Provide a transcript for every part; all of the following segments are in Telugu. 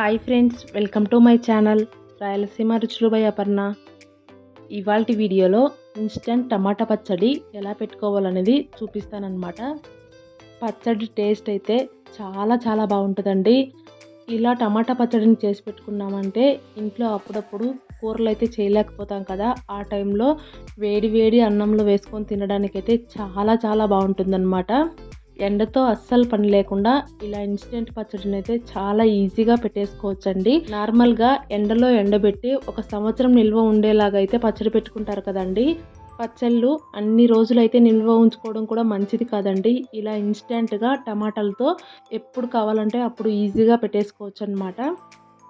Hi friends welcome to my channel Rayalaseema రుచులు బై అపర్ణ ఇవాళ వీడియోలో ఇన్స్టెంట్ టమాటా పచ్చడి ఎలా పెట్టుకోవాలనేది చూపిస్తానన్నమాట. పచ్చడి టేస్ట్ అయితే చాలా చాలా బాగుంటుందండి. ఇలా టమాటా పచ్చడిని చేసి పెట్టుకున్నామంటే ఇంట్లో అప్పుడప్పుడు కూరలు అయితే చేయలేకపోతాం కదా. ఆ టైంలో వేడి వేడి అన్నంలో వేసుకొని తినడానికైతే చాలా చాలా బాగుంటుందన్నమాట. ఎండతో అస్సలు పని లేకుండా ఇలా ఇన్స్టెంట్ పచ్చడిని అయితే చాలా ఈజీగా పెట్టేసుకోవచ్చండి. నార్మల్గా ఎండలో ఎండబెట్టి ఒక సంవత్సరం నిల్వ ఉండేలాగా అయితే పచ్చడి పెట్టుకుంటారు కదండి. పచ్చళ్ళు అన్ని రోజులు అయితే నిల్వ ఉంచుకోవడం కూడా మంచిది కాదండి. ఇలా ఇన్స్టెంట్గా టమాటాలతో ఎప్పుడు కావాలంటే అప్పుడు ఈజీగా పెట్టేసుకోవచ్చు అనమాట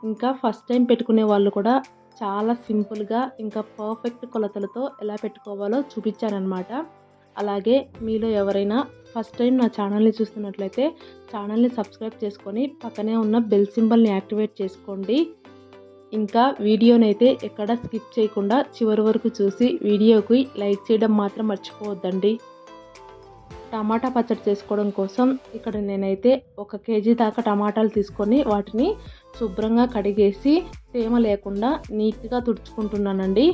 ఇంకా ఫస్ట్ టైం పెట్టుకునే వాళ్ళు కూడా చాలా సింపుల్గా ఇంకా పర్ఫెక్ట్ కొలతలతో ఎలా పెట్టుకోవాలో చూపించానమాట అలాగే మీలో ఎవరైనా ఫస్ట్ టైం నా ఛానల్ని చూస్తున్నట్లయితే ఛానల్ని సబ్స్క్రైబ్ చేసుకొని పక్కనే ఉన్న బెల్ సింబల్ని యాక్టివేట్ చేసుకోండి. ఇంకా వీడియోని అయితే ఎక్కడ స్కిప్ చేయకుండా చివరి వరకు చూసి వీడియోకి లైక్ చేయడం మాత్రం మర్చిపోవద్దండి. టమాటా పచ్చడి చేసుకోవడం కోసం ఇక్కడ నేనైతే ఒక కేజీ దాకా టమాటాలు తీసుకొని వాటిని శుభ్రంగా కడిగేసి తేమ లేకుండా నీట్గా తుడుచుకుంటున్నానండి.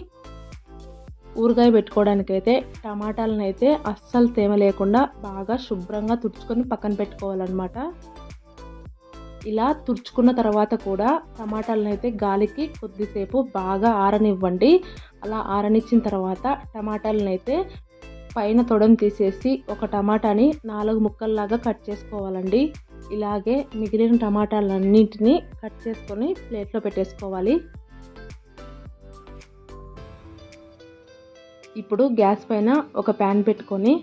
ఊరగాయ పెట్టుకోవడానికైతే టమాటాలను అయితే అస్సలు తేమ లేకుండా బాగా శుభ్రంగా తుడుచుకొని పక్కన పెట్టుకోవాలన్నమాట. ఇలా తుడుచుకున్న తర్వాత కూడా టమాటాలను అయితే గాలికి కొద్దిసేపు బాగా ఆరనివ్వండి. అలా ఆరనిచ్చిన తర్వాత టమాటాలను అయితే పైన తొడని తీసేసి ఒక టమాటాని నాలుగు ముక్కల్లాగా కట్ చేసుకోవాలండి. ఇలాగే మిగిలిన టమాటాలన్నింటినీ కట్ చేసుకొని ప్లేట్లో పెట్టేసుకోవాలి. ఇప్పుడు గ్యాస్ పైన ఒక ప్యాన్ పెట్టుకొని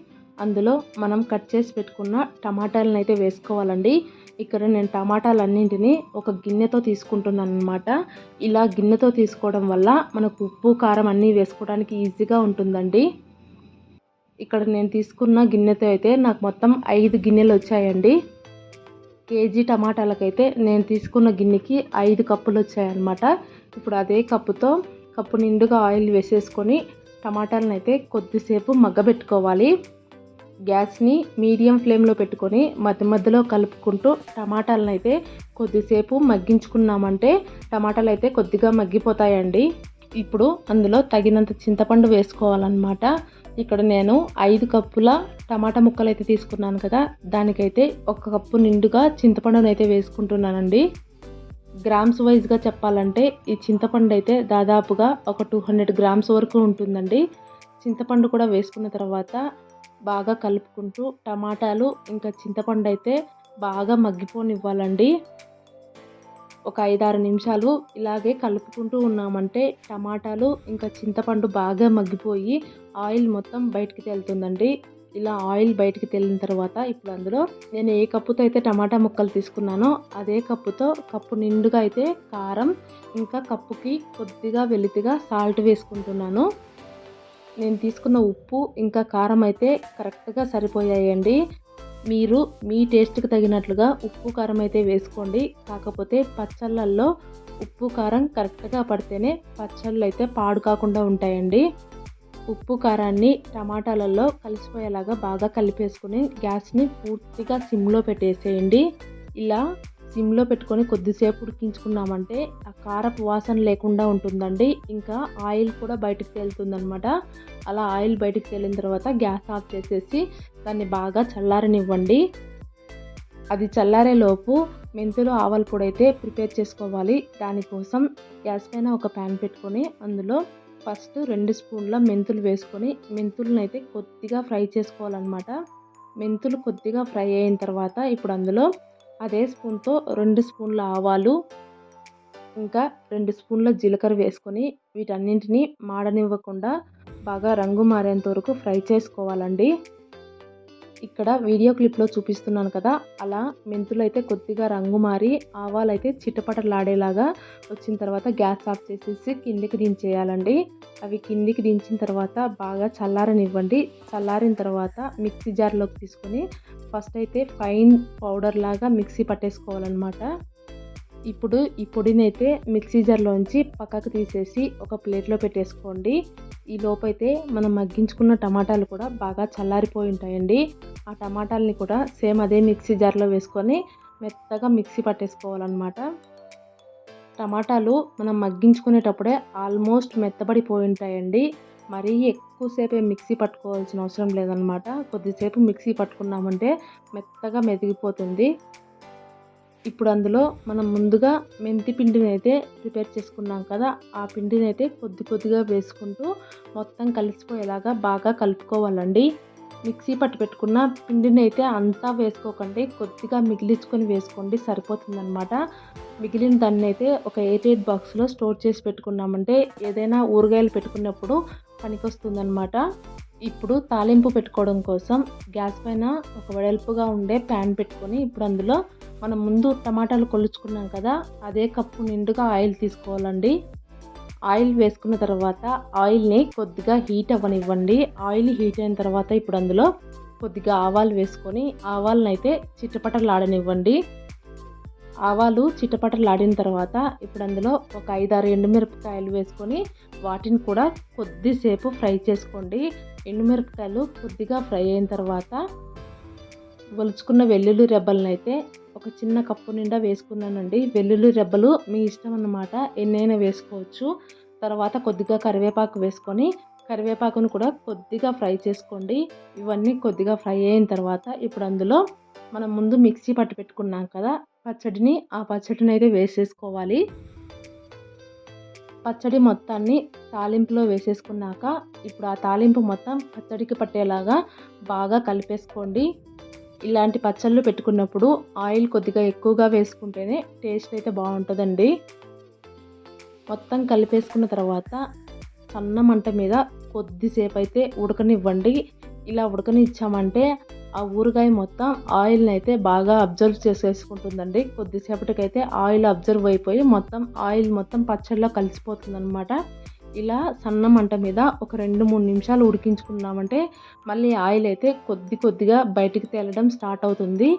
అందులో మనం కట్ చేసి పెట్టుకున్న టమాటాలను అయితే వేసుకోవాలండి. ఇక్కడ నేను టమాటాలన్నింటినీ ఒక గిన్నెతో తీసుకుంటున్నాను అనమాట ఇలా గిన్నెతో తీసుకోవడం వల్ల మనకు ఉప్పు కారం అన్నీ వేసుకోవడానికి ఈజీగా ఉంటుందండి. ఇక్కడ నేను తీసుకున్న గిన్నెతో అయితే నాకు మొత్తం ఐదు గిన్నెలు వచ్చాయండి. కేజీ టమాటాలకైతే నేను తీసుకున్న గిన్నెకి ఐదు కప్పులు వచ్చాయన్నమాట. ఇప్పుడు అదే కప్పుతో కప్పు నిండుగా ఆయిల్ వేసేసుకొని టమాటాలను అయితే కొద్దిసేపు మగ్గబెట్టుకోవాలి. గ్యాస్ని మీడియం ఫ్లేమ్లో పెట్టుకొని మధ్య మధ్యలో కలుపుకుంటూ టమాటాలను అయితే కొద్దిసేపు మగ్గించుకున్నామంటే టమాటాలు అయితే కొద్దిగా మగ్గిపోతాయండి. ఇప్పుడు అందులో తగినంత చింతపండు వేసుకోవాలన్నమాట. ఇక్కడ నేను ఐదు కప్పుల టమాటా ముక్కలు అయితే తీసుకున్నాను కదా. దానికైతే ఒక కప్పు నిండుగా చింతపండును అయితే వేసుకుంటున్నానండి. గ్రామ్స్ వైజ్గా చెప్పాలంటే ఈ చింతపండు అయితే దాదాపుగా ఒక టూ హండ్రెడ్ గ్రామ్స్ వరకు ఉంటుందండి. చింతపండు కూడా వేసుకున్న తర్వాత బాగా కలుపుకుంటూ టమాటాలు ఇంకా చింతపండు అయితే బాగా మగ్గిపోనివ్వాలండి. ఒక ఐదారు నిమిషాలు ఇలాగే కలుపుకుంటూ ఉన్నామంటే టమాటాలు ఇంకా చింతపండు బాగా మగ్గిపోయి ఆయిల్ మొత్తం బయటికి తేలుతుందండి. ఇలా ఆయిల్ బయటికి తేలిన తర్వాత ఇప్పుడు అందులో నేను ఏ కప్పుతో అయితే టమాటా ముక్కలు తీసుకున్నానో అదే కప్పుతో కప్పు నిండుగా అయితే కారం ఇంకా కప్పుకి కొద్దిగా వెలితిగా సాల్ట్ వేసుకుంటున్నాను. నేను తీసుకున్న ఉప్పు ఇంకా కారం అయితే కరెక్ట్గా సరిపోయాయండి. మీరు మీ టేస్ట్కి తగినట్లుగా ఉప్పు కారం అయితే వేసుకోండి. కాకపోతే పచ్చళ్ళల్లో ఉప్పు కారం కరెక్ట్గా పడితేనే పచ్చళ్ళు అయితే పాడు కాకుండా ఉంటాయండి. ఉప్పు కారాన్ని టమాటాలలో కలిసిపోయేలాగా బాగా కలిపేసుకుని గ్యాస్ని పూర్తిగా సిమ్లో పెట్టేసేయండి. ఇలా సిమ్లో పెట్టుకొని కొద్దిసేపు ఉడికించుకున్నామంటే ఆ కారపు వాసన లేకుండా ఉంటుందండి. ఇంకా ఆయిల్ కూడా బయటకు తేలుతుందనమాట అలా ఆయిల్ బయటకు తేలిన తర్వాత గ్యాస్ ఆఫ్ చేసేసి దాన్ని బాగా చల్లారనివ్వండి. అది చల్లారేలోపు మెంతులు ఆవల పొడి అయితే ప్రిపేర్ చేసుకోవాలి. దానికోసం గ్యాస్ పైన ఒక ప్యాన్ పెట్టుకొని అందులో ఫస్ట్ రెండు స్పూన్ల మెంతులు వేసుకొని మెంతులను అయితే కొద్దిగా ఫ్రై చేసుకోవాలన్నమాట. మెంతులు కొద్దిగా ఫ్రై అయిన తర్వాత ఇప్పుడు అందులో అదే స్పూన్తో రెండు స్పూన్ల ఆవాలు ఇంకా రెండు స్పూన్ల జీలకర్ర వేసుకొని వీటన్నింటినీ మాడనివ్వకుండా బాగా రంగు మారేంత వరకు ఫ్రై చేసుకోవాలండి. ఇక్కడ వీడియో క్లిప్లో చూపిస్తున్నాను కదా. అలా మెంతులు అయితే కొద్దిగా రంగు మారి ఆవాలు అయితే చిటపటలాడేలాగా వచ్చిన తర్వాత గ్యాస్ ఆఫ్ చేసేసి కిందికి దించేయాలండి. అవి కిందికి దించిన తర్వాత బాగా చల్లారనివ్వండి. చల్లారిన తర్వాత మిక్సీ జార్లోకి తీసుకొని ఫస్ట్ అయితే ఫైన్ పౌడర్ లాగా మిక్సీ పట్టేసుకోవాలన్నమాట. ఇప్పుడు ఈ పొడిని అయితే మిక్సీ జార్లోంచి పక్కకు తీసేసి ఒక ప్లేట్లో పెట్టేసుకోండి. ఈ లోపైతే మనం మగ్గించుకున్న టమాటాలు కూడా బాగా చల్లారిపోయి ఉంటాయండి. ఆ టమాటాలని కూడా సేమ్ అదే మిక్సీ జార్లో వేసుకొని మెత్తగా మిక్సీ పట్టేసుకోవాలన్నమాట. టమాటాలు మనం మగ్గించుకునేటప్పుడే ఆల్మోస్ట్ మెత్తబడిపోయి ఉంటాయండి. మరీ ఎక్కువసేపు మిక్సీ పట్టుకోవాల్సిన అవసరం లేదనమాట కొద్దిసేపు మిక్సీ పట్టుకున్నామంటే మెత్తగా మెదిగిపోతుంది. ఇప్పుడు అందులో మనం ముందుగా మెంతి పిండిని అయితే ప్రిపేర్ చేసుకున్నాం కదా ఆ పిండిని అయితే కొద్ది కొద్దిగా వేసుకుంటూ మొత్తం కలిసిపోయేలాగా బాగా కలుపుకోవాలండి. మిక్సీ పట్టు పెట్టుకున్న పిండిని అయితే అంతా వేసుకోకండి కొద్దిగా మిగిలించుకొని వేసుకోండి సరిపోతుందన్నమాట. మిగిలిన దాన్ని అయితే ఒక ఎయిట్ ఎయిట్ బాక్స్లో స్టోర్ చేసి పెట్టుకున్నామంటే ఏదైనా ఊరగాయలు పెట్టుకున్నప్పుడు పనికొస్తుందన్నమాట. ఇప్పుడు తాలింపు పెట్టుకోవడం కోసం గ్యాస్ పైన ఒక వెడల్పుగా ఉండే ప్యాన్ పెట్టుకొని ఇప్పుడు అందులో మనం ముందు టమాటాలు కొలుచుకున్నాం కదా అదే కప్పు నిండుగా ఆయిల్ తీసుకోవాలండి. ఆయిల్ వేసుకున్న తర్వాత ఆయిల్ని కొద్దిగా హీట్ అవ్వనివ్వండి. ఆయిల్ హీట్ అయిన తర్వాత ఇప్పుడు అందులో కొద్దిగా ఆవాలు వేసుకొని ఆవాలను అయితే చిట్టపటలాడనివ్వండి ఆవాలు చిట్టపటలాడిన తర్వాత ఇప్పుడు అందులో ఒక ఐదారు ఎండుమిరపకాయలు వేసుకొని వాటిని కూడా కొద్దిసేపు ఫ్రై చేసుకోండి. ఎండుమిరపకాయలు కొద్దిగా ఫ్రై అయిన తర్వాత ఒలుచుకున్న వెల్లుల్లి రెబ్బలను అయితే ఒక చిన్న కప్పు నిండా వేసుకున్నానండి. వెల్లుల్లి రెబ్బలు మీ ఇష్టం అన్నమాట. ఎన్నైనా వేసుకోవచ్చు. తర్వాత కొద్దిగా కరివేపాకు వేసుకొని కరివేపాకును కూడా కొద్దిగా ఫ్రై చేసుకోండి. ఇవన్నీ కొద్దిగా ఫ్రై అయిన తర్వాత ఇప్పుడు అందులో మనం ముందు మిక్సీ పట్టి పెట్టుకున్నాం కదా పచ్చడిని ఆ పచ్చడిని అయితే వేసేసుకోవాలి. పచ్చడి మొత్తాన్ని తాలింపులో వేసేసుకున్నాక ఇప్పుడు ఆ తాలింపు మొత్తం పచ్చడికి పట్టేలాగా బాగా కలిపేసుకోండి. ఇలాంటి పచ్చళ్ళు పెట్టుకున్నప్పుడు ఆయిల్ కొద్దిగా ఎక్కువగా వేసుకుంటేనే టేస్ట్ అయితే బాగుంటుందండి. మొత్తం కలిపేసుకున్న తర్వాత సన్న మంట మీద కొద్దిసేపు అయితే ఉడకనివ్వండి. ఇలా ఉడకనిచ్చామంటే ఆ ఊరగాయ మొత్తం ఆయిల్ని అయితే బాగా అబ్జర్వ్ చేసేసుకుంటుందండి. కొద్దిసేపటికైతే ఆయిల్ అబ్జర్వ్ అయిపోయి మొత్తం ఆయిల్ మొత్తం పచ్చడిలో కలిసిపోతుంది అనమాట ఇలా సన్న మంట మీద ఒక రెండు మూడు నిమిషాలు ఉడికించుకున్నామంటే మళ్ళీ ఆయిల్ అయితే కొద్ది కొద్దిగా బయటికి తేలడం స్టార్ట్ అవుతుంది.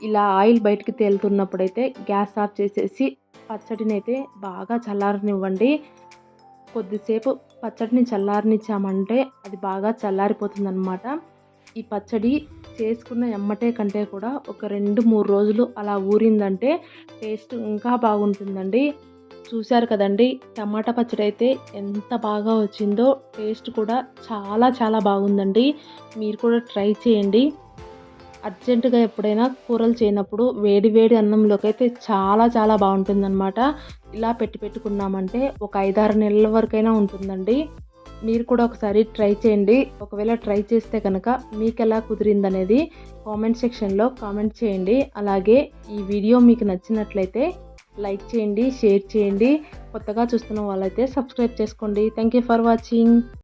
ఇలా ఆయిల్ బయటికి తేలుతున్నప్పుడైతే గ్యాస్ ఆఫ్ చేసేసి పచ్చడిని అయితే బాగా చల్లారనివ్వండి. కొద్దిసేపు పచ్చడిని చల్లారనిచ్చామంటే అది బాగా చల్లారిపోతుంది అనమాట ఈ పచ్చడి చేసుకున్న ఎమ్మటే కంటే కూడా ఒక రెండు మూడు రోజులు అలా ఊరిందంటే టేస్ట్ ఇంకా బాగుంటుందండి. చూశారు కదండి టమాటా పచ్చడి అయితే ఎంత బాగా వచ్చిందో టేస్ట్ కూడా చాలా చాలా బాగుందండి. మీరు కూడా ట్రై చేయండి. అర్జెంటుగా ఎప్పుడైనా కూరలు చేయనప్పుడు వేడి వేడి అన్నంలోకి అయితే చాలా చాలా బాగుంటుందన్నమాట. ఇలా పెట్టి పెట్టుకున్నామంటే ఒక ఐదారు నెలల వరకైనా ఉంటుందండి. మీరు కూడా ఒకసారి ట్రై చేయండి. ఒకవేళ ట్రై చేస్తే కనుక మీకు ఎలా కుదిరిందనేది కామెంట్ సెక్షన్లో కామెంట్ చేయండి. అలాగే ఈ వీడియో మీకు నచ్చినట్లయితే లైక్ చేయండి షేర్ చేయండి. కొత్తగా చూస్తున్న వాళ్ళైతే సబ్స్క్రైబ్ చేసుకోండి. Thank you for watching.